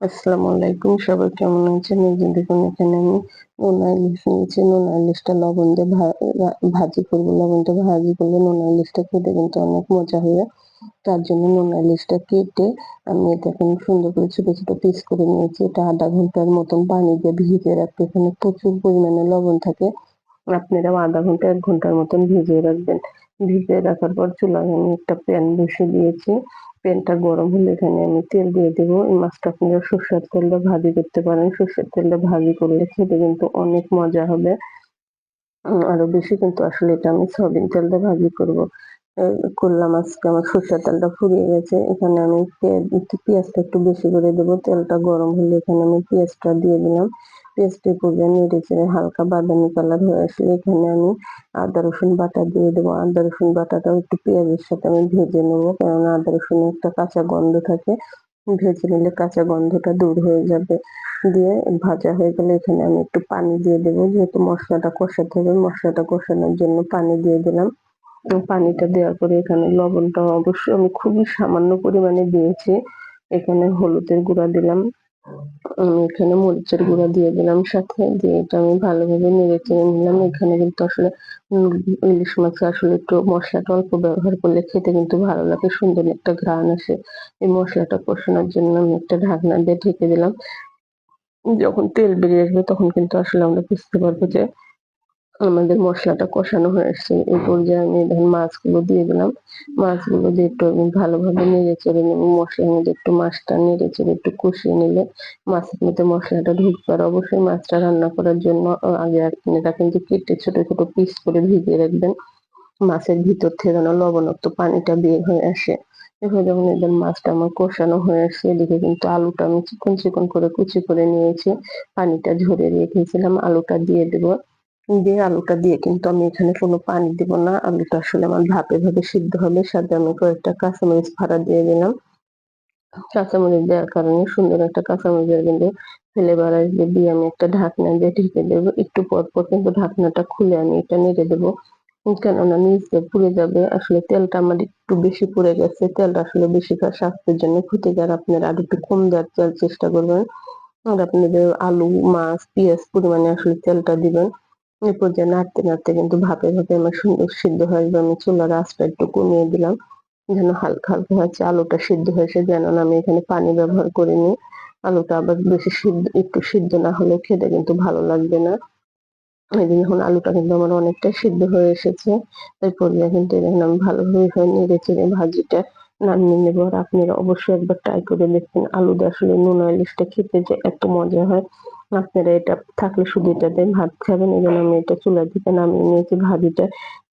আসসালামু আলাইকুম, সবাই কেমন আছেন? এই দেখুন, এখানে আমি নোনা ইলিশ নিয়েছি। নোনা ইলিশটা লবণ দিয়ে ভাজি করব। লবণ দিয়ে ভাজি করলে নোনা ইলিশটা খেতে কিন্তু অনেক মজা হবে তার জন্য নোনা ইলিশটা কেটে আমি এটা এখন সুন্দর করে ছোটো ছোটো পিস করে নিয়েছি। এটা আধা ঘণ্টার মতন পানি দিয়ে ভিজিয়ে রাখতে। এখানে প্রচুর পরিমাণে লবণ থাকে। আপনারাও আধা ঘণ্টা, এক ঘণ্টার মতন ভিজিয়ে রাখবেন। ভিজিয়ে রাখার পর চুলায় আমি একটা প্যান বসিয়ে দিয়েছি। প্যানটা গরম হলে এখানে আমি তেল দিয়ে দেবো। এই মাছটা আপনারা সর্ষের তেলটা ভাজি করতে পারেন। সর্ষের তেলটা ভাজি করলে খেতে কিন্তু অনেক মজা হবে। আরও বেশি কিন্তু আসলে এটা আমি সয়াবিন তেলটা ভাজি করব। করলাম আজকে আমার সর্ষের তেলটা ফুরিয়ে গেছে। এখানে আমি পেঁয়াজটা একটু বেশি করে দেবো। তেলটা গরম হলে এখানে আমি পেঁয়াজটা দিয়ে দিলাম। পেঁয়াজটা পর্যায়ে নেড়ে চেড়ে হালকা বাদামি কালার হয়ে আসলে এখানে আমি আদা, রসুন বাটা দিয়ে দেবো। আদা, রসুন বাটাটাও একটু পেঁয়াজের সাথে আমি ভেজে নেব। কেননা আদা, রসুনে একটা কাঁচা গন্ধ থাকে। ভেজে নিলে কাঁচা গন্ধটা দূর হয়ে যাবে। দিয়ে ভাজা হয়ে গেলে এখানে আমি একটু পানি দিয়ে দেবো। যেহেতু মশলাটা কষাতে হবে, মশলাটা কষানোর জন্য পানি দিয়ে দিলাম। পানিটা দেওয়ার পরে এখানে লবণটা অবশ্যই আমি খুবই সামান্য পরিমাণে দিয়েছি। এখানে হলুদের গুঁড়া দিলাম। আমি এখানে মরিচের গুঁড়া দিয়ে দিলাম সাথে, দিয়ে এটা আমি ভালোভাবে নেড়ে চেড়ে নিলাম। এখানে কিন্তু আসলে ইলিশ মাছে আসলে একটু মশলাটা অল্প ব্যবহার করলে খেতে কিন্তু ভালো লাগে, সুন্দর একটা ঘ্রাণ আসে। এই মশলাটা কষানোর জন্য আমি একটা ঢাকনা দিয়ে ঢেকে দিলাম। যখন তেল বেরিয়ে আসবে তখন কিন্তু আসলে আমরা বুঝতে পারব যে আমাদের মশলাটা কষানো হয়ে আসছে। এই পর্যায়ে আমি দেখুন মাছগুলো দিয়ে দিলাম। মাছগুলো দিয়ে একটু ভালোভাবে নেড়ে চেড়ে নেব। মশলার মধ্যে একটু মাছটা নেড়ে চেড়ে একটু কষিয়ে নিলে মাছের মধ্যে মশলাটা ঢুকবে আর অবশ্যই মাছটা রান্না করার জন্য আগে আপনারা কিন্তু কেটে ছোট ছোট পিস করে ভিজিয়ে রাখবেন। মাছের ভিতর থেকে যেন লবণাক্ত পানিটা বের হয়ে আসে। এভাবে যখন একদম মাছটা আমার কষানো হয়ে আসছে, এদিকে কিন্তু আলুটা আমি চিকন চিকন করে কুচি করে নিয়েছি। পানিটা ঝরিয়ে রেখেছিলাম, আলুটা দিয়ে দেবো। দিয়ে আলুটা দিয়ে কিন্তু আমি এখানে কোনো পানি দিব না। আলুটা আসলে আমার ভাপে ভাবে সিদ্ধ হবে, সাথে আমি কয়েকটা কাঁচামরিচ ফাড়া দিয়ে দিলাম। কাঁচামরিচ দেওয়ার কারণে সুন্দর একটা কাঁচামরিচের কিন্তু ফ্লেভার আসবে দিয়ে আমি একটা ঢাকনা দিয়ে ঢেকে দেবো। একটু পর পর কিন্তু ঢাকনাটা খুলে আমি এটা নেড়ে দেবো। কেননা নিচ পুড়ে যাবে। আসলে তেলটা আমার একটু বেশি পুড়ে গেছে। তেলটা আসলে বেশি স্বাস্থ্যের জন্য ক্ষতিকর। আপনারা আর একটু কম দেওয়ার তেল চেষ্টা করবেন। আর আপনাদের আলু, মাছ, পেঁয়াজ পরিমাণে আসলে তেলটা দিবেন। এই পর্যায়ে নাড়তে নাড়তে কিন্তু ভাপে ভাপে আমার সুন্দর সিদ্ধ হয়ে যাবে আমি চুলার আঁচটা একটু কমিয়ে দিলাম, যেন হালকা হালকা হচ্ছে আলুটা সিদ্ধ হয়েছে যেন আমি এখানে পানি ব্যবহার করিনি। আলুটা আবার বেশি সিদ্ধ, একটু সিদ্ধ না হলে খেতে কিন্তু ভালো লাগবে না। এই যখন আলুটা কিন্তু আমার অনেকটা সিদ্ধ হয়ে এসেছে। এই পর্যায়ে কিন্তু দেখুন, আমি ভালোভাবে নেড়ে চেড়ে ভাজিটা নামিয়ে নেব। আর আপনারা অবশ্যই একবার ট্রাই করে দেখবেন আলু দিয়ে আসলে নুন ইলিশটা খেতে যে এত মজা হয়। আপনারা এটা থাকলে শুধু এটা দিয়ে ভাত খাবেন, এই জন্য আমি এটা চুলা দিকে নামিয়ে নিয়েছি। ভাজিটা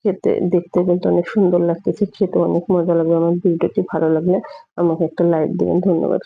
খেতে, দেখতে কিন্তু অনেক সুন্দর লাগতেছে খেতে অনেক মজা লাগবে। আমার ভিডিওটি ভালো লাগলে আমাকে একটা লাইক দিবেন। ধন্যবাদ